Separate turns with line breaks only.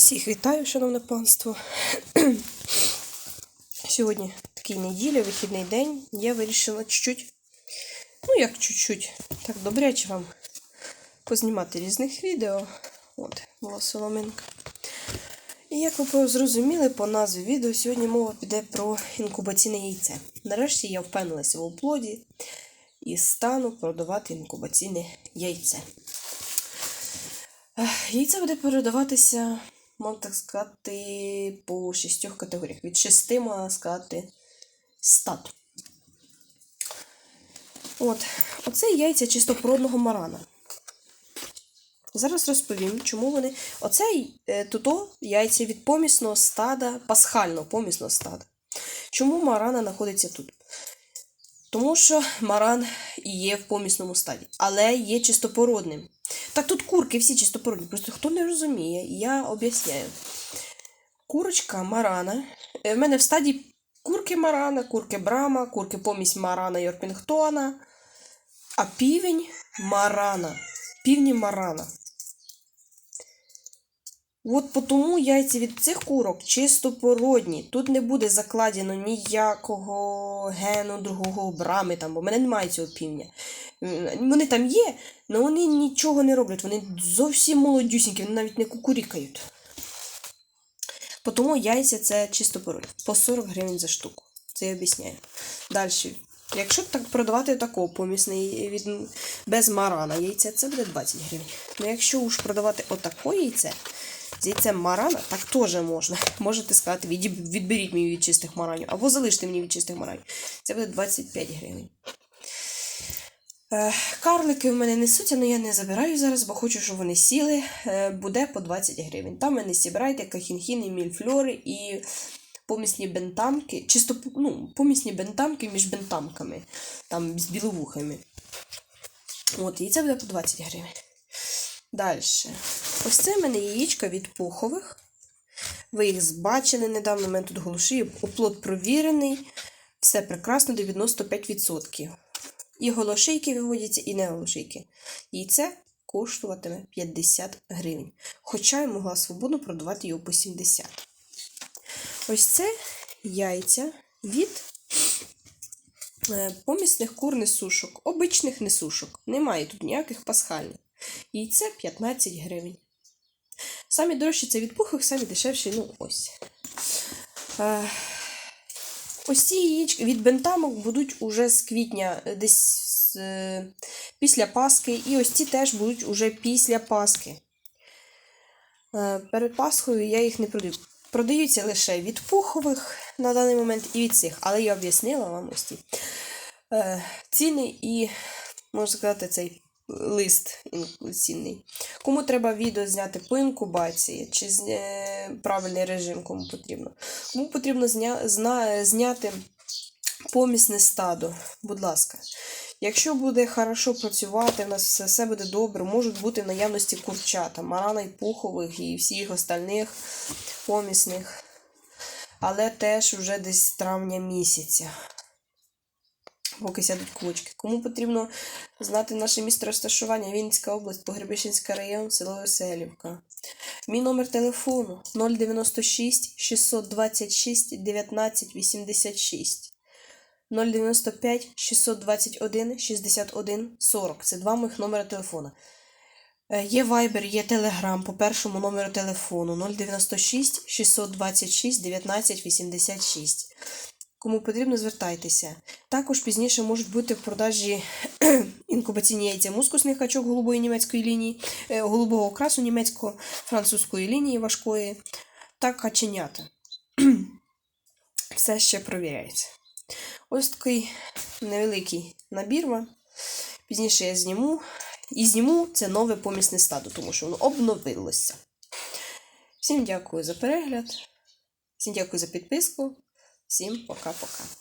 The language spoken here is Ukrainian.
Всіх вітаю, шановне панство. Сьогодні такий неділя, вихідний день. Я вирішила чуть-чуть, ну як чуть-чуть, так добряче вам познімати різних відео. От, була соломинка. І як ви зрозуміли по назві відео, сьогодні мова піде про інкубаційне яйце. Нарешті я впевнилася в оплоді і стану продавати інкубаційне яйце. Яйце буде передаватися, можна так сказати, по шістьох категоріях. Від шести, можна сказати, стат. От, оце яйця чистопородного марана. Зараз розповім, чому вони. Оце е, туто яйця від помісного стада, пасхального помісного стада. Чому марана знаходиться тут? Тому що маран є в помісному стаді, але є чистопородним. Так тут курки всі чистопородні. Просто хто не розуміє, я об'ясняю. Курочка марана. е, В мене в стадії курки марана, курки брама, курки помість марана і Орпінгтона. А півень марана. Півні марана. От тому яйця від цих курок чистопородні. Тут не буде закладено ніякого гену другого брами, там, бо в мене немає цього півня. Вони там є, але вони нічого не роблять. Вони зовсім молодюсінькі, вони навіть не кукурікають. Тому яйця це чистопородні. По 40 гривень за штуку. Це я об'ясняю. Далі. Якщо так продавати такого помісний від без марана яйця, це буде 20 гривень. Ну якщо уж продавати отаке яйце, з яйцем марана, так теж можна. Можете сказати, «Відіб- відберіть мені від чистих маранів, або залиште мені від чистих маранів. Це буде 25 гривень. Е, Карлики в мене несуться, але я не забираю зараз, бо хочу, щоб вони сіли. Е, Буде по 20 гривень. Там мене зібрайте кахінхіни, мільфльори і помісні бентамки, чисто ну, помісні бентамки між бентамками, там з біловухами. От, і це буде по 20 гривень. Далі. Ось це в мене яєчка від пухових. Ви їх бачили недавно, у мене тут голоші, оплот провірений. Все прекрасно 95%. І голошейки виводяться, і не голошейки. Яйце коштуватиме 50 гривень. Хоча я могла свободно продавати його по 70. Ось це яйця від е, помісних кур несушок, обичних несушок. Немає тут ніяких пасхальних. Яйце 15 гривень. Самі дорожчі це від пухових, самі дешевші, ну ось. Е, ось ці яєчки від бентамок будуть уже з квітня, десь після Пасхи. І ось ці теж будуть уже після Пасхи. Е, перед Пасхою я їх не продаю. Продаються лише від пухових на даний момент і від цих, але я об'яснила вам ось ці е, ціни і, можна сказати, цей лист інкубаційний. Кому треба відео зняти по інкубації, чи е, правильний режим, кому потрібно. Кому потрібно зня... зна... зняти помісне стадо, будь ласка. Якщо буде хорошо працювати, у нас все, все буде добре, можуть бути в наявності курчата, марана і пухових і всіх остальних помісних. Але теж вже десь травня місяця. Поки сядуть кулочки. Кому потрібно знати наше місце розташування, Вінницька область, Погребищенський район, село Веселівка. Мій номер телефону 096 626 19 86. 095 621 61 40. Це два моїх номери телефона. Е, Є Viber, є Telegram по першому номеру телефону 096 626 19 86. Кому потрібно, звертайтеся. Також пізніше можуть бути в продажі інкубаційні яйця мускусних качок голубої німецької лінії, е, голубого окрасу німецько-французької лінії важкої та каченята. Все ще провіряється. Ось такий невеликий набір. Пізніше я зніму. І зніму це нове помісне стадо, тому що воно обновилося. Всім дякую за перегляд. Всім дякую за підписку. Всім пока-пока.